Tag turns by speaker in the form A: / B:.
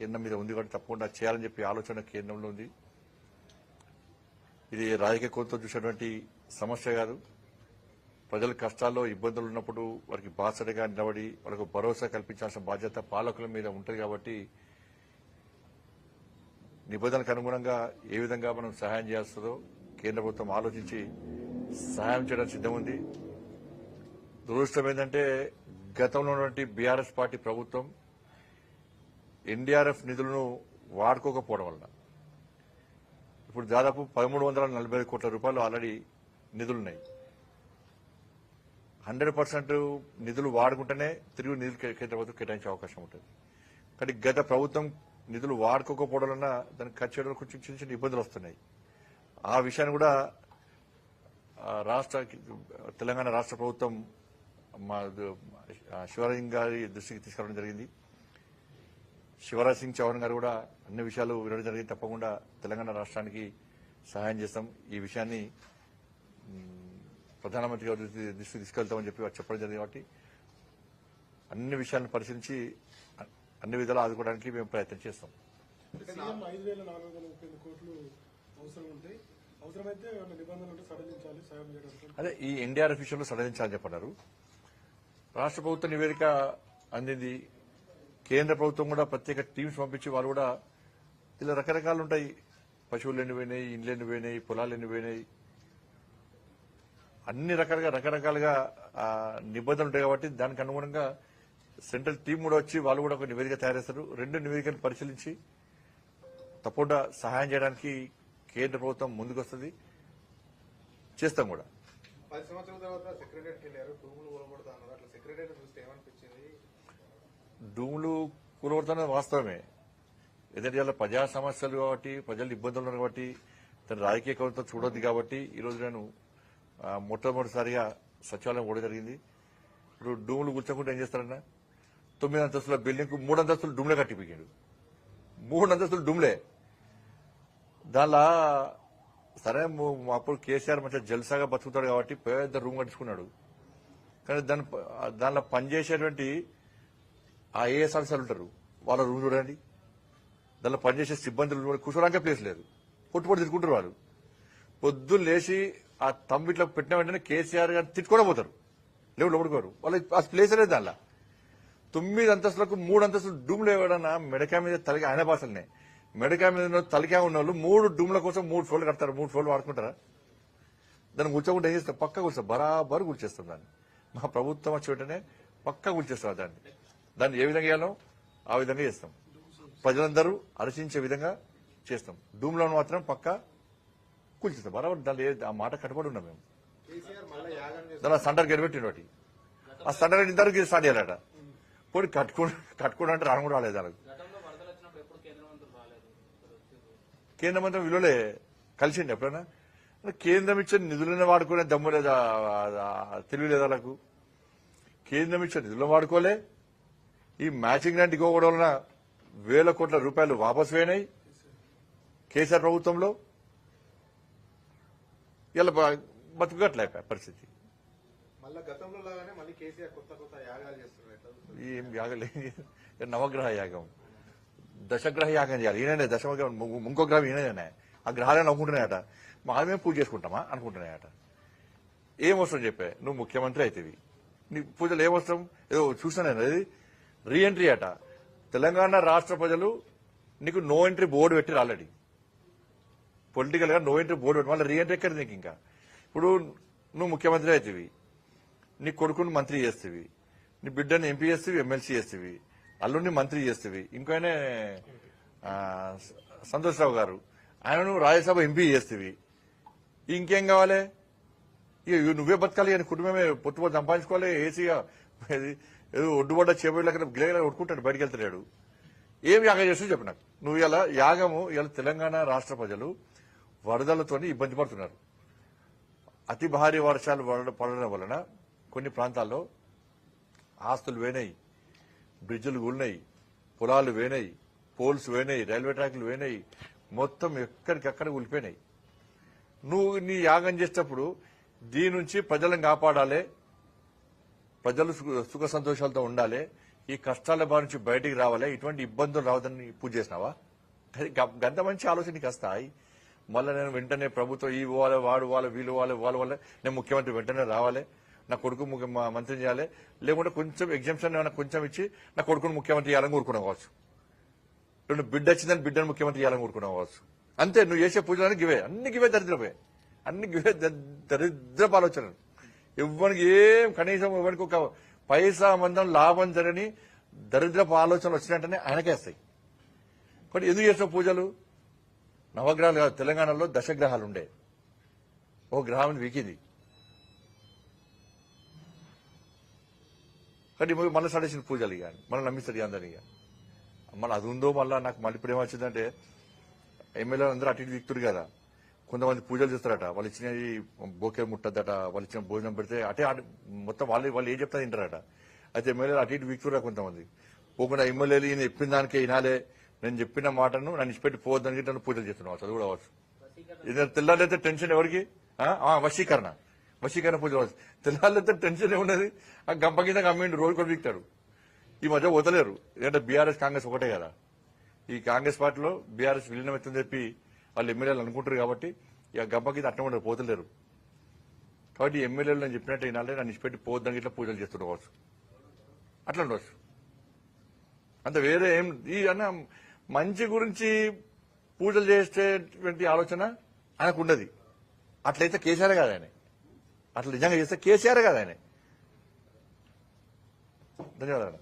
A: కేంద్రం మీద ఉంది కాబట్టి తప్పకుండా చేయాలని చెప్పి ఆలోచన కేంద్రంలో ఉంది. ఇది రాజకీయ కోణంతో చూసినటువంటి సమస్య కాదు. ప్రజల కష్టాల్లో ఇబ్బందులు ఉన్నప్పుడు వారికి బాసటగా నిలబడి వాళ్ళకు భరోసా కల్పించాల్సిన బాధ్యత పాలకుల మీద ఉంటుంది కాబట్టి నిబంధనలకు అనుగుణంగా ఏ విధంగా మనం సహాయం చేస్తుందో కేంద్ర ప్రభుత్వం ఆలోచించి సహాయం చేయడానికి సిద్ధం ఉంది. దురదృష్టం ఏంటంటే గతంలో ఉన్నటువంటి బీఆర్ఎస్ పార్టీ ప్రభుత్వం ఎన్డీఆర్ఎఫ్ నిధులను వాడుకోకపోవడం వలన. ఇప్పుడు దాదాపు పదమూడు వందల నలభై ఐదు కోట్ల రూపాయలు ఆల్రెడీ నిధులున్నాయి. హండ్రెడ్ పర్సెంట్ నిధులు వాడుకుంటేనే తిరిగి నిధులు కేంద్ర ప్రభుత్వం కేటాయించే అవకాశం ఉంటుంది. కానీ గత ప్రభుత్వం నిధులు వాడుకోకపోవడం వలన దానికి ఖర్చు చేయడం కొంచెం చిన్న చిన్న ఇబ్బందులు వస్తున్నాయి. ఆ విషయాన్ని కూడా ఆ, రాష్ట్ర తెలంగాణ రాష్ట్ర ప్రభుత్వం మా ఆ, శివరాజ్ గారి దృష్టికి తీసుకురావడం జరిగింది. శివరాజ్ సింగ్ చౌహాన్ గారు కూడా అన్ని విషయాలు వినడం జరిగింది. తప్పకుండా తెలంగాణ రాష్ట్రానికి సహాయం చేస్తాం. ఈ విషయాన్ని ప్రధానమంత్రి గారి దృష్టి- దృష్టికి తీసుకెళ్తామని చెప్పి చెప్పడం జరిగింది కాబట్టి అన్ని విషయాలను పరిశీలించి అన్ని విధాలు ఆదుకోవడానికి మేము ప్రయత్నం చేస్తాం. అదే ఈ ఎన్డీఆర్ఎఫ్ విషయంలో సడలించాలని చెప్పన్నారు. రాష్ట్ర ప్రభుత్వ నివేదిక అందింది కేంద్ర ప్రభుత్వం కూడా ప్రత్యేక టీమ్స్ పంపించి వాళ్ళు కూడా ఇలా రకరకాలు ఉంటాయి. పశువులు ఎన్ని పోయినాయి ఇండ్లు ఎన్ని పోయినాయి పొలాలు ఎన్ని పోయినాయి. అన్ని రకాలుగా రకరకాలుగా నిబంధనలు ఉంటాయి కాబట్టి దానికి అనుగుణంగా సెంట్రల్ టీం కూడా వచ్చి వాళ్ళు కూడా ఒక నివేదిక తయారు చేస్తారు రెండు నివేదికను పరిశీలించి తప్పకుండా సహాయం చేయడానికి కేంద్ర ప్రభుత్వం ముందుకు వస్తుంది చేస్తాం కూడా.
B: పది సంవత్సరాల తర్వాత సెక్రటరీ వెళ్ళారు. అన్నారు. అట్లా సెక్రటరీ చూస్తే ఏమనిపించింది?
A: డూములు కూలగొడుతున్నది వాస్తవమే. ఎందుకంటే ఇలా ప్రజా సమస్యలు కాబట్టి ప్రజలు ఇబ్బందులు ఉన్నారు కాబట్టి తన రాజకీయ కవితో చూడొద్దు కాబట్టి ఈరోజు నేను మొట్టమొదటిసారిగా సచివాలయం కూడా జరిగింది. ఇప్పుడు డూములు కూర్చోకుండా ఏం చేస్తారన్నా? తొమ్మిది అంతస్తుల బిల్డింగ్ మూడు అంతస్తులు డూమ్లే కట్టిపోయాడు మూడు అంతస్తులు డూమ్లే దానిలో సరే అప్పుడు కేసీఆర్ మంచిగా జల్సాగా బతుకుతాడు కాబట్టి పెద్ద రూమ్ కట్టించుకున్నాడు. కానీ దాని దానిలో పనిచేసేటువంటి ఆ ఏఎస్ ఆఫీసర్లు ఉంటారు? వాళ్ళ రూమ్ చూడండి. దానిలో పనిచేసే సిబ్బందులు కూడా ప్లేస్ లేదు. పొట్టుపొట్టు తిట్టుకుంటారు వాళ్ళు. పొద్దున్న లేచి ఆ తమ్మిట్లో పెట్టిన వెంటనే కేసీఆర్ గారిని తిట్టుకోవడం పోతారు. లేవు లోపడుకోరు. వాళ్ళకి ఆ ప్లేస్ లేదు దానిలో తొమ్మిది అంతస్తులకు మూడు అంతస్తులు డూమ్లు ఎవడన్నా మెడకా మీద తలకి ఆయన భాషలనే మెడకా మీద ఉన్న తలకా ఉన్న వాళ్ళు మూడు డూమ్ల కోసం మూడు ఫ్లోర్లు కడతారు. మూడు ఫ్లోర్లు వాడుకుంటారా? దాన్ని కూర్చోకుండా ఏం చేస్తారు? పక్క కూర్చో బరాబరు కూర్చేస్తాం దాన్ని. మా ప్రభుత్వం వచ్చి వెంటనే పక్క కూర్చేస్తారు దాన్ని. దాన్ని ఏ విధంగా చేయాలో ఆ విధంగా చేస్తాం. ప్రజలందరూ హర్షించే విధంగా చేస్తాం. డూమ్లో మాత్రం పక్క కూల్చేస్తాం. బరాబర్ దాన్ని ఏ- ఆ మాట కట్టుబడి ఉన్నాం మేము. దాని సండర్ గెలిపెట్టిన వాటి ఆ సండర్ ఇంతవరకు స్టార్ట్ చేయాలట పోయి కట్టుకో కట్టుకోవడం అంటే రాను కూడా రాలేదు
C: ఎప్పుడు కేంద్ర
A: మంత్రి విలువలే కలిసిండి ఎప్పుడైనా. కేంద్రం ఇచ్చే నిధులను వాడుకునే దమ్ము లేదా తెలివి లేదా వాళ్ళకు? కేంద్రం ఇచ్చే నిధులను వాడుకోలే. ఈ మ్యాచింగ్ గ్రాంట్ ఇవ్వడం వలన వేల కోట్ల రూపాయలు వాపసు పోయినాయి కేసీఆర్ ప్రభుత్వంలో ఇలా బతుకట్లే పరిస్థితి.
B: యాగాలు?
A: ఏం యాగం లేదు నవగ్రహ యాగం. దశగ్రహ యాగం చేయాలి. ఈయననే దశగ్రహం ము- ఇంకో గ్రహం ఈయననే ఆ గ్రహాలను అనుకుంటున్నాయట మామే పూజ చేసుకుంటామా? అనుకుంటున్నాయట. ఏం అవసరం చెప్పే? నువ్వు ముఖ్యమంత్రి అవుతావి నీ పూజలు ఏం అవసరం ఏదో చూసాను అది. రీఎంట్రీ అట. తెలంగాణ రాష్ట్ర ప్రజలు నీకు నో ఎంట్రీ బోర్డు పెట్టి ఆల్రెడీ పొలిటికల్గా నో ఎంట్రీ బోర్డు పెట్టి మళ్ళీ రీఎంట్రీ ఎక్కడ నీకు ఇంకా? ఇప్పుడు నువ్వు ముఖ్యమంత్రి అవుతుంది నీ కొడుకుని మంత్రి చేస్తేవి. నీ బిడ్డని ఎంపీ చేస్తేవి ఎమ్మెల్సీ చేస్తేవి. అల్లుడిని మంత్రి చేస్తేవి. ఇంకో ఆయన గారు. ఆయనను రాజ్యసభ ఎంపీ చేస్తేవి. ఇంకేం కావాలి? ఇక ఇవి నువ్వే బతకాలి అని కుటుంబమే పొట్టు సంపాదించుకోవాలి. ఏసీగా ఏదో ఒడ్డుబడ్డ చేపలేక గిలగిలా కొట్టుకుంటాడు బయటకు వెళ్తున్నాడు ఏం యాగం చేస్తూ చెప్పు నాకు. నువ్వు ఇలా యాగము ఇలా తెలంగాణ రాష్ట్ర ప్రజలు వరదలతోనే ఇబ్బంది పడుతున్నారు. అతి భారీ వర్షాలు పడడం పడడం వలన కొన్ని ప్రాంతాల్లో ఆస్తులు వేనాయి బ్రిడ్జులు కూలినాయి పొలాలు వేనాయి పోల్స్ వేనాయి రైల్వే ట్రాక్లు వేనాయి మొత్తం ఎక్కడికక్కడ కూలిపోయినాయి. నువ్వు నీ యాగం చేసేటప్పుడు దీని నుంచి ప్రజలను కాపాడాలి ప్రజలు సుఖ- సుఖ సంతోషాలతో ఉండాలి. ఈ కష్టాల బారి నుంచి బయటికి రావాలి. ఇటువంటి ఇబ్బందులు రావద్దని పూజ చేసినావా? గ- గంత మంచి ఆలోచన నీకు వస్తాయి. మళ్ళీ నేను వెంటనే ప్రభుత్వం ఈ పోవాలి వాడు వాళ్ళు వీళ్ళు వాళ్ళు వాళ్ళ వల్ల నేను ముఖ్యమంత్రి వెంటనే రావాలి. నా కొడుకు ముఖ్య- మా చేయాలి. లేకుంటే కొంచెం ఎగ్జామ్షన్ ఏమైనా కొంచెం ఇచ్చి నా కొడుకును ముఖ్యమంత్రి చేయాలని కోరుకున్నావు కావచ్చు. రెండు బిడ్డ వచ్చిందని బిడ్డను ముఖ్యమంత్రి చేయాలని కోరుకున్నావు కావచ్చు. అంతే నువ్వు చేసే పూజలన్నీ గివే. అన్ని గివే దరిద్రపే అన్ని గివే దరిద్రపు ఆలోచనలు. ఇవ్వనికి ఏం కనీసం ఎవరికి ఒక పైసా మందం లాభం జరగని దరిద్రపు ఆలోచనలు వచ్చినట్టనే ఆయనకేస్తాయి. కానీ ఎందుకు చేస్తావు పూజలు? నవగ్రహాలు కాదు తెలంగాణలో దశగ్రహాలు ఉండే. ఓ గ్రహం వీకింది. కానీ మళ్ళీ సడేసిన పూజలు ఇక. మళ్ళీ నమ్మిస్తారు అందరినీ ఇక. మళ్ళీ అది ఉందో మళ్ళీ నాకు మళ్ళీ ఇప్పుడు ఏమొచ్చిందంటే ఎమ్మెల్యేలు అందరూ అటు ఇటు కదా. కొంతమంది పూజలు చేస్తారట. వాళ్ళు ఇచ్చిన బోకే ముట్టద్దట వాళ్ళు ఇచ్చిన భోజనం పెడితే అటే మొత్తం వాళ్ళు వాళ్ళు ఏం చెప్తా తింటారట అయితే ఎమ్మెల్యేలు అటు ఇటు వీక్తురా కొంతమంది. పోకుండా ఎమ్మెల్యేలు ఈయన చెప్పిన దానికే వినాలే. నేను చెప్పిన మాటను నన్ను ఇచ్చిపెట్టి పోవద్దని నన్ను పూజలు చేస్తున్నావు చదువు కూడా అవ్వచ్చు ఇది తెల్లారైతే టెన్షన్ ఎవరికి? వశీకరణ. వశీకరణ పూజ అవ్వచ్చు తెల్లారైతే టెన్షన్ ఏమున్నది ఆ గంప కింద గమ్మిండి రోజు కూడా వీక్తాడు ఈ మధ్య వదలేరు. ఎందుకంటే బీఆర్ఎస్ కాంగ్రెస్ ఒకటే కదా. ఈ కాంగ్రెస్ పార్టీలో బీఆర్ఎస్ విలీనం అవుతుందని చెప్పి వాళ్ళు ఎమ్మెల్యేలు అనుకుంటారు కాబట్టి ఇక గబ్బకి కింద అట్ట ఉండరు పోతలేరు. కాబట్టి ఎమ్మెల్యేలు నేను చెప్పినట్టు వినాలి నన్ను ఇచ్చిపెట్టి పోద్దానికి ఇట్లా పూజలు చేస్తుండవచ్చు అట్లా ఉండవచ్చు అంత వేరే ఏం ఈ అన్న మంచి గురించి పూజలు చేసేటువంటి ఆలోచన ఆయనకు ఉండదు. అట్లయితే కేసీఆర్ కాదు ఆయన. అట్లా నిజంగా చేస్తే కేసీఆర్ కాదు ఆయన. ధన్యవాదాలు